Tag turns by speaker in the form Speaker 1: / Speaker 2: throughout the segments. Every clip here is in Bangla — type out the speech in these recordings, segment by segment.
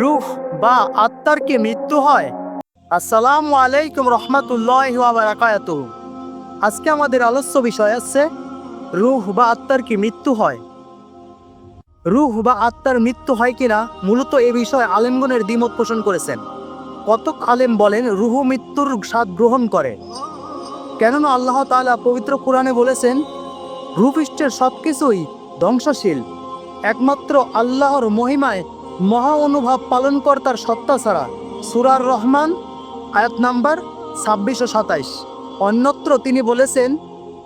Speaker 1: রুহ বা আত্মার কি মৃত্যু হয়? আসসালামু আলাইকুম রহমতুল্লাহ বারাকায়াত আজকে আমাদের আলোচ্য বিষয় আছে, রুহ বা আত্মার কি মৃত্যু হয়? রুহ বা আত্মার মৃত্যু হয় কিনা? মূলত এ বিষয়ে আলেমগণের দ্বিমত পোষণ করেছেন। কতক আলেম বলেন, রুহ মৃত্যুর স্বাদ গ্রহণ করে। কেননা আল্লাহ তাআলা পবিত্র কোরআনে বলেছেন, ভূপৃষ্ঠের সব কিছুই ধ্বংসশীল। একমাত্র আল্লাহর মহিমায় মহা অনুভব পালনকর্তার সত্তা ছাড়া। সুরার রহমান, আয়াত নাম্বার ছাব্বিশশো সাতাইশ। অন্যত্র তিনি বলেছেন,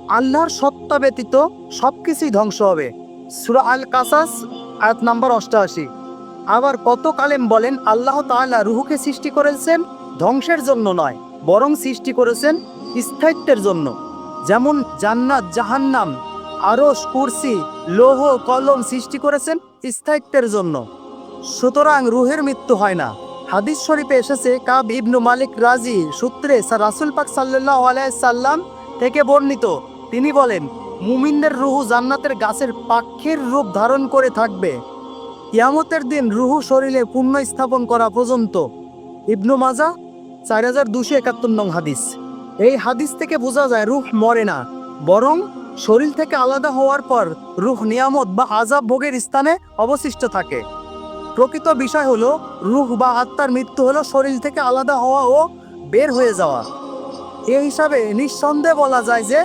Speaker 1: আল্লাহর সত্তা ব্যতীত সব কিছুই ধ্বংস হবে। সুরা আল কাসাস, আয়াত নাম্বার অষ্টআশি আবার কত কালেম বলেন, আল্লাহ তাআলা রুহুকে সৃষ্টি করেছেন ধ্বংসের জন্য নয়, বরং সৃষ্টি করেছেন স্থায়িত্বের জন্য। যেমন জান্নাত, জাহান্নাম আরস কুরসি, লৌহ, কলম সৃষ্টি করেছেন স্থায়িত্বের জন্য। সুতরাং রুহের মৃত্যু হয় না। হাদিস শরীফে এসেছে, কাব ইবনু মালিক রাজি, সূত্রে রাসুল পাক সাল্লাহ সাল্লাম থেকে বর্ণিত। তিনি বলেন, মুমিনদের রুহু জান্নাতের গাছের পাখির রূপ ধারণ করে থাকবে। ইয়ামতের দিন রুহু শরীরে পুণ্য স্থাপন করা পর্যন্ত। ইবনু মাজা, চার হাজার দুশো একাত্তর নং হাদিস। এই হাদিস থেকে বোঝা যায়, রুহ মরে না, বরং শরীর থেকে আলাদা হওয়ার পর রুহ নিয়ামত বা আজাব ভোগের স্থানে অবশিষ্ট থাকে। প্রকৃত বিষয় হলো, রুহ বা আত্মার মৃত্যু হলো শরীর থেকে আলাদা হওয়া ও বের হয়ে যাওয়া। এই হিসাবে নিঃসন্দেহে বলা যায় যে,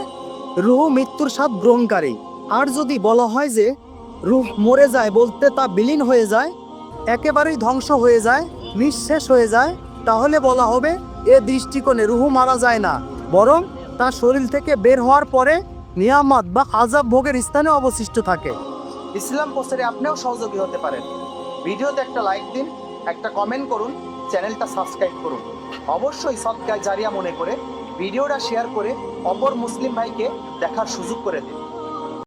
Speaker 1: রুহ মৃত্যুর স্বাদ গ্রহণকারী। আর যদি বলা হয় যে, রুহ মরে যায় বলতে তা বিলীন হয়ে যায়, একেবারেই ধ্বংস হয়ে যায়, নিঃশেষ হয়ে যায়, তাহলে বলা হবে এ দৃষ্টিকোণে রুহু মারা যায় না। বরং তার শরীর থেকে বের হওয়ার পরে নিয়ামত বা আজাব ভোগের স্থানে অবশিষ্ট থাকে। ইসলাম প্রচারে আপনিও সহযোগী হতে পারেন। ভিডিওতে একটা লাইক দিন, একটা কমেন্ট করুন, চ্যানেলটা সাবস্ক্রাইব করুন। অবশ্যই সৎকায় জারিয়া মনে করে, ভিডিওটা শেয়ার করে অপর মুসলিম ভাইকে দেখার সুযোগ করে দিন।